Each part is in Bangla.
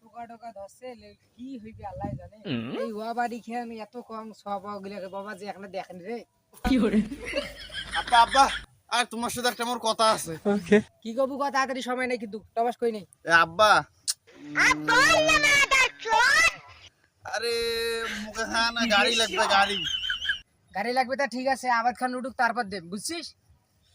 পোকা টোকা ধরছে কি হইবে আল্লাহ জানে। এই ওয়া বাড়ি খেয়ে এত কম সব গুলাকে বাবা যে এখানে দেখেন রে। আব্বা আব্বা আর তোমার সাথে একটা আমার কথা আছে। কি করব কথা তাড়াতাড়ি সময় নেই কিন্তু টবাস কই নেই? এ আব্বা আরে মুখে গাড়ি লাগবে গাড়ি। গাড়ি লাগবে তা ঠিক আছে আবাদ খান উঠুক তারপর দেব বুঝছিস?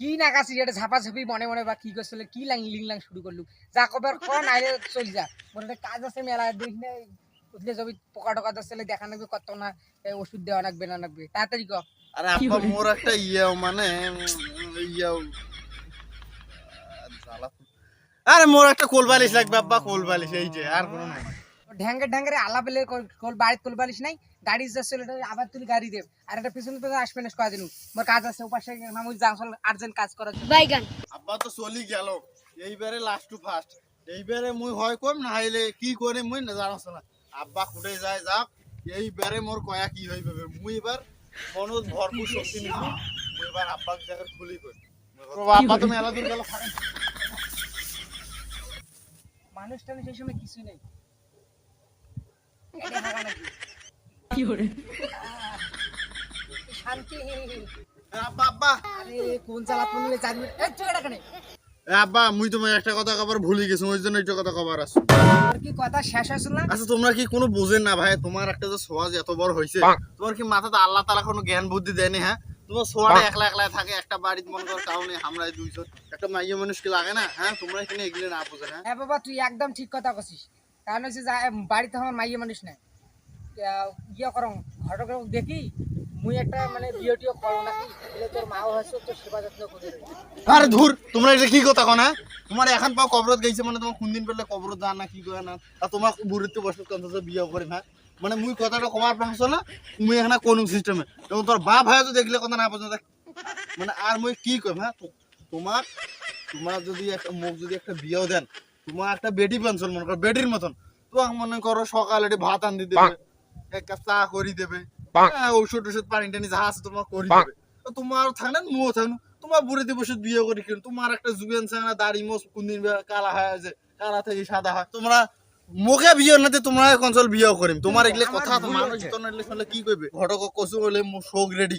কি না কাছি এটা ঝাপা ঝাপি মনে মনে বা কি করছিল কি লাং লিংলাং শুরু করলু যা কবার কর নাইলে চলি যা। একটা কাজ আছে মেলা দেখি না উঠলে যাবি পোকা টোকা ধরছে দেখা লাগবে কত না ওষুধ দেওয়া লাগবে না লাগবে তাড়াতাড়ি কর আরে আব্বা মোর একটা ইয়ে মানে ইয়ে আরে মোর একটা কোল বালিশ লাগবে আব্বা কোল বালিশ এই যে আর কোনো নাই। ঢ্যাঙ্গে ঢ্যাঙ্গে আলা পেলে কোল বাড়িতে কোল বালিশ নাই গাড়ি যাচ্ছে এটা আবার তুই গাড়ি দেব আর একটা পিছনে পিছনে আসবে না কয়া দিন মোর কাজ আছে ওপাশে মামুই যা আসল আর্জেন্ট কাজ করার বাইগান আব্বা তো চলি গেল। এইবারে লাস্ট টু ফার্স্ট এইবারে মুই হয় কম না হইলে কি করে মুই না জানোস না আব্বা কুটে যায় যাক এইবারে মোর কয়া কি হইবে মুই এবার মনত ভরপুর শক্তি নিছি। মুই এবার আব্বাক জায়গা খুলি কই। আব্বা তুমি এলা দূর গেল ফাঁকা মানুষ টানুষ সেই সময় কিছু নেই। এটা হাগা শান্তি আব্বা আব্বা আরে কোন চালা কোন চার এই চুপ কেন আব্বা মুই তোমার একটা কথা কবার ভুলে গেছি ওই জন্য একটা কথা কবার আছে। কি কথা শেষ হয়েছিল না আচ্ছা তোমরা কি কোনো বোঝেন না ভাই? তোমার একটা যে এত বড় হয়েছে তোমার কি মাথাতে আল্লাহ তালা কোনো জ্ঞান বুদ্ধি দেয়নি হ্যাঁ? তোমার সোয়াটা একলা একলা থাকে একটা বাড়িতে মনে করো কাউনে হামরায় দুইজন। একটা মাইয়া মানুষকে লাগে না হ্যাঁ? তোমরা এখানে এগুলো না বোঝে না হ্যাঁ বাবা তুই একদম ঠিক কথা কছিস। কারণ হচ্ছে যা বাড়িতে আমার মাইয়ে মানুষ নাই। ইয়ে করো, ঘটক দেখি, মুই একটা মানে বিয়ে টিও করো নাকি তোর মাও হয়েছে তোর সেবা যত্ন করে। আরে ধুর, তোমরা এটা কি কথা কনা তোমার এখন পাও কবরত গেছে মানে তোমার কোন দিন পেলে কবরত যান না, কি করে না? আর তোমার বুড়িতে বসে কত বিয়ে করে না মানে মুই কথাটা কমার পারছ না মুই এখানে কোন সিস্টেমে এবং তোর বাপ ভাই তো দেখলে কথা না পর্যন্ত মানে আর মুই কি কম হ্যাঁ? তোমার তোমার যদি একটা মুখ যদি একটা বিয়েও দেন তোমার একটা বেডি পেনশন মনে করো বেডির মতন। মনে করো সকালে একটু ভাত আন দেবে এক কাপ চা করে দেবে হ্যাঁ, ওষুধ ওষুধ পানি টানি যা আছে তোমার করে দেবে। তোমার থাকে মুও থাকে না তোমার বুড়ি দিবসে বিয়ে করি কেন। তোমার একটা জুবেন সাংনা দাড়ি মোস কোনদিন কালা হয় যে কালা থেকে সাদা হয়। তোমরা মুখে বিয়ে নাতে তোমরা কনসল বিয়ে করিম। তোমার এগুলো কথা মানুষ তো নাইলে শুনলে কি কইবে? ঘটক কসু হলে মো শোক রেডি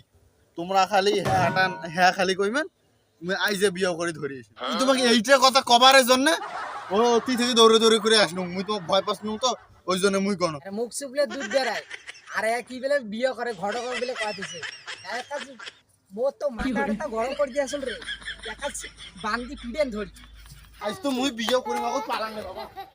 তোমরা খালি হ্যাঁ হ্যাঁ খালি কইবেন তুমি আইজে বিয়ে করে ধরিয়েছি তোমাকে এইটা কথা কবারের জন্য ও তুই থেকে দৌড়ে দৌড়ে করে আসনু মুই তো ভয় পাস নু তো ওই জন্য মুই কোন মুখ চুপলে দুধ বেড়ায়। আর এক কি বলে বিয়ে করে ঘটক বলে কথা দিছে। এক কাজ মোর তো মাথাটা গরম করে দিয়ে আসল রে। এক কাজ বান্দি পিডেন ধরি। আজ তো মুই বিয়ে করিম আগত পারাং রে বাবা।